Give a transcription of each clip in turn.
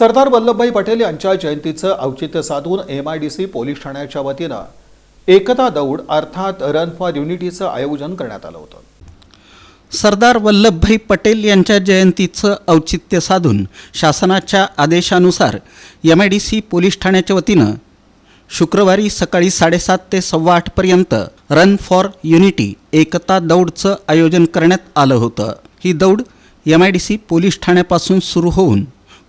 सरदार वल्लभभाई पटेल यांच्या जयंतीचं औचित्य साधून M I D C police ठाण्याच्या वतीनं एकता दौड अर्थात रन फॉर युनिटीचं आयोजन करण्यात आलं होतं. सरदार वल्लभभाई पटेल यांच्या जयंतीचं औचित्य साधून शासनाच्या आदेशानुसार M I D C police ठाण्याच्या वतीनं शुक्रवारी सकाळी साडेसात ते सव्वा आठपर्यंत रन फॉर युनिटी एकता दौडचं आयोजन करण्यात आलं होतं. ही दौड M I D C police ठाण्यापासून सुरू होऊन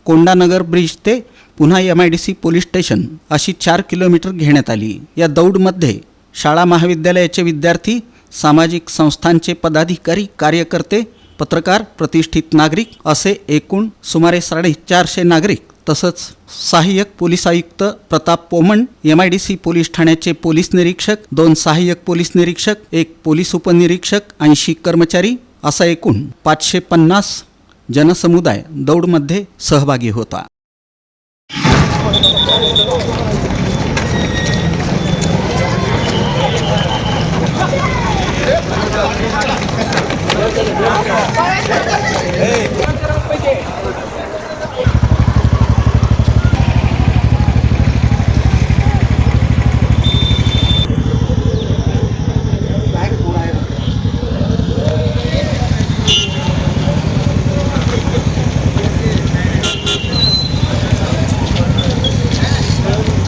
कोंडानगर ब्रिज ते पुन्हा M I D C police station अशी चार किलोमीटर घेण्यात आली. या दौडमध्ये शाळा महाविद्यालयाचे विद्यार्थी सामाजिक संस्थांचे पदाधिकारी कार्यकर्ते पत्रकार प्रतिष्ठित नागरिक असे एकूण सुमारे साडेचारशे नागरिक तसंच सहाय्यक पोलीस आयुक्त Pratap Poman M I D C police ठाण्याचे पोलीस निरीक्षक दोन सहाय्यक पोलीस निरीक्षक एक पोलीस उपनिरीक्षक ऐंशी कर्मचारी असा एकूण पाचशे पन्नास जनसमुदाय दौडमध्ये सहभागी होता.